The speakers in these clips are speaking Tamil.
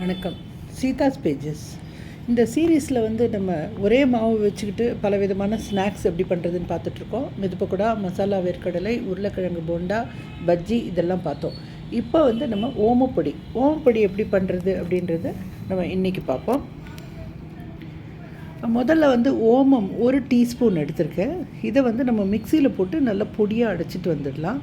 வணக்கம். சீதாஸ் பேஜஸ் இந்த சீரீஸில் வந்து நம்ம ஒரே மாவு வச்சுக்கிட்டு பல விதமான ஸ்நாக்ஸ் எப்படி பண்ணுறதுன்னு பார்த்துட்ருக்கோம். மெதுப்பக்குடா மசாலா வேர்க்கடலை உருளைக்கிழங்கு போண்டா பஜ்ஜி இதெல்லாம் பார்த்தோம். இப்போ வந்து நம்ம ஓமப்பொடி ஓமப்பொடி எப்படி பண்ணுறது அப்படின்றத நம்ம இன்றைக்கி பார்ப்போம். முதல்ல வந்து ஓமம் ஒரு டீஸ்பூன் எடுத்திருக்கேன். இதை வந்து நம்ம மிக்சியில் போட்டு நல்லா பொடியாக அடைச்சிட்டு வந்துடலாம்.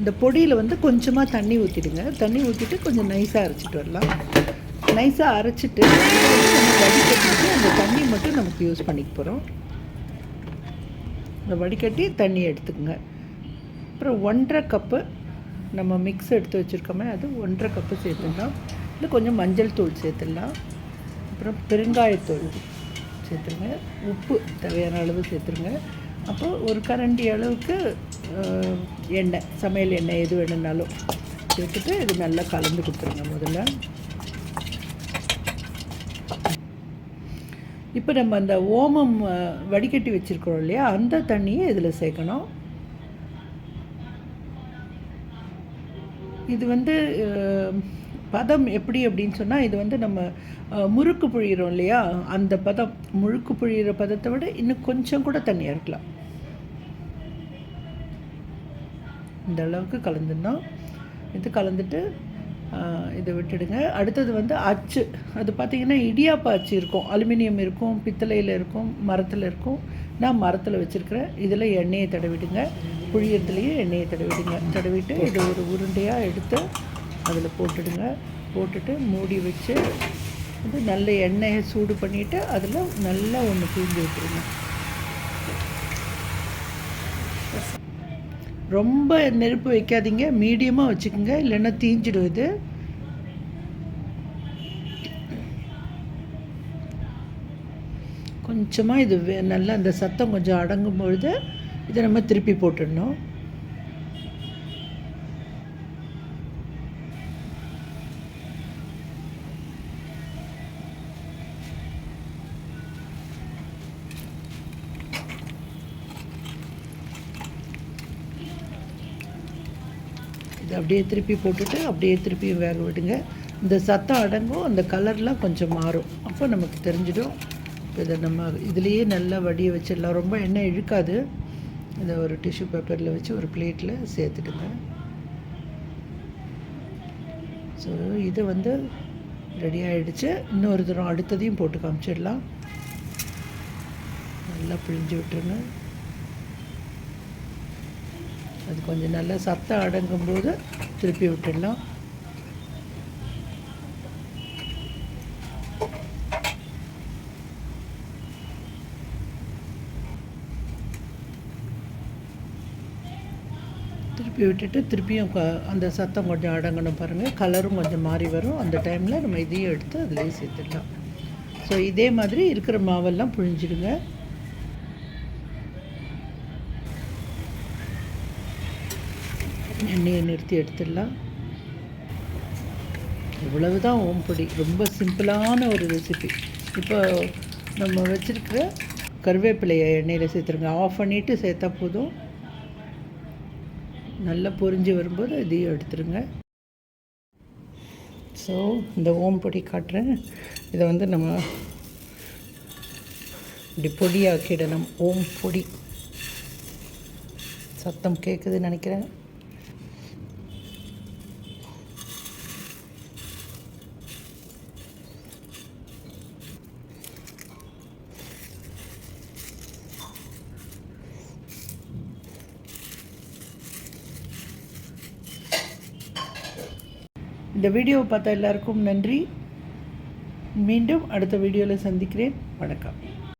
இந்த பொடியில் வந்து கொஞ்சமாக தண்ணி ஊற்றிடுங்க தண்ணி ஊற்றிட்டு கொஞ்சம் நைஸாக அரைச்சிட்டு வரலாம். நைஸாக அரைச்சிட்டு வடிகட்டிட்டு அந்த தண்ணி மட்டும் நமக்கு யூஸ் பண்ணிக்க போகிறோம் இந்த வடிகட்டி தண்ணி எடுத்துக்கோங்க. அப்புறம் ஒன்றரை கப்பு நம்ம மிக்ஸ் எடுத்து வச்சுருக்கோமே அது ஒன்றரை கப்பு சேர்த்துடலாம். இல்லை கொஞ்சம் மஞ்சள் தூள் சேர்த்துடலாம். அப்புறம் பெருங்காயத்தூள் சேர்த்துருங்க. உப்பு தேவையான அளவு சேர்த்துருங்க. அப்புறம் ஒரு கரண்டி அளவுக்கு எண்ணெய் சமையல் எண்ணெய் எது வேணும்னாலும் சேர்த்துட்டு இது நல்லா கலந்து கொடுத்துருங்க முதல்ல. இப்போ நம்ம அந்த ஓமம் வடிகட்டி வச்சுருக்கோம் இல்லையா? அந்த தண்ணியை இதில் சேர்க்கணும். இது வந்து பதம் எப்படி அப்படின்னு சொன்னால் இது வந்து நம்ம முறுக்கு புழியிறோம் இல்லையா? அந்த பதம் முழுக்கு புழியிற பதத்தை விட இன்னும் கொஞ்சம் கூட தண்ணியாக இருக்கலாம். இந்த அளவுக்கு கலந்துடணும். இது கலந்துட்டு இதை விட்டுடுங்க. அடுத்தது வந்து அச்சு. அது பார்த்திங்கன்னா இடியாப்ப அச்சு இருக்கும். அலுமினியம் இருக்கும் பித்தளையில் இருக்கும் மரத்தில் இருக்கும். நான் மரத்தில் வச்சுருக்கிறேன். இதில் எண்ணெயை தடவிடுங்க. புழியத்துலேயே எண்ணெயை தடவிடுங்க. தடவிட்டு இது ஒரு உருண்டையாக எடுத்து அதில் போட்டுடுங்க. போட்டுட்டு மூடி வச்சு இது நல்ல எண்ணெயை சூடு பண்ணிவிட்டு அதில் நல்லா ஒன்று தூங்கி விட்டுருங்க. ரொம்ப நெருப்பு வைக்காதீங்க மீடியமாக வச்சுக்கோங்க இல்லைன்னா தீஞ்சிடும் இது. கொஞ்சமாக இது வே- நல்லா அந்த சத்தம் கொஞ்சம் அடங்கும் பொழுது இதை நம்ம திருப்பி போட்டுடணும். அப்படியே திருப்பி போட்டுட்டு அப்படியே திருப்பி வேக விடுங்க. இந்த சத்தம் அடங்கும் அந்த கலர்லாம் கொஞ்சம் மாறும். அப்போ நமக்கு தெரிஞ்சிடும். இப்போ இதை நம்ம இதுலேயே நல்லா வடிய வச்சிடலாம். ரொம்ப எண்ணெய் இழுக்காது. இதை ஒரு டிஷ்யூ பேப்பரில் வச்சு ஒரு பிளேட்டில் சேர்த்துடுங்க ஸோ இது வந்து ரெடி ஆகிடுச்சு இன்னொரு தரம் அடுத்ததையும் போட்டு காமிச்சிடலாம். நல்லா பிழிஞ்சு விட்டுருங்க. அது கொஞ்சம் நல்லா சத்தம் அடங்கும்போது திருப்பி விட்டுடலாம். திருப்பி விட்டுட்டு திருப்பியும் க- அந்த சத்தம் கொஞ்சம் அடங்கணும் பாருங்கள் கலரும் கொஞ்சம் மாறி வரும். அந்த டைமில் நம்ம இதையும் எடுத்து அதிலேயே சேர்த்துடலாம். ஸோ இதே மாதிரி இருக்கிற மாவெல்லாம் புழிஞ்சிடுங்க. எண்ணெயை நிறுத்தி எடுத்துடலாம். இவ்வளவு தான் ஓம்பொடி ரொம்ப சிம்பிளான ஒரு ரெசிபி இப்போ நம்ம வச்சுருக்கிற கருவேப்பிலையை எண்ணெயில் சேர்த்துருங்க. ஆஃப் பண்ணிவிட்டு சேர்த்தா போதும். நல்லா பொரிஞ்சு வரும்போது இதையும் எடுத்துருங்க. ஸோ இந்த ஓம் பொடி காட்டுறேன். இதை வந்து நம்ம இப்படி பொடியாக்கிடணும். ஓம் பொடி. சத்தம் கேட்குதுன்னு நினைக்கிறேன். இந்த வீடியோவை பார்த்தா எல்லாருக்கும் நன்றி. மீண்டும் அடுத்த வீடியோவில் சந்திக்கிறேன். வணக்கம்.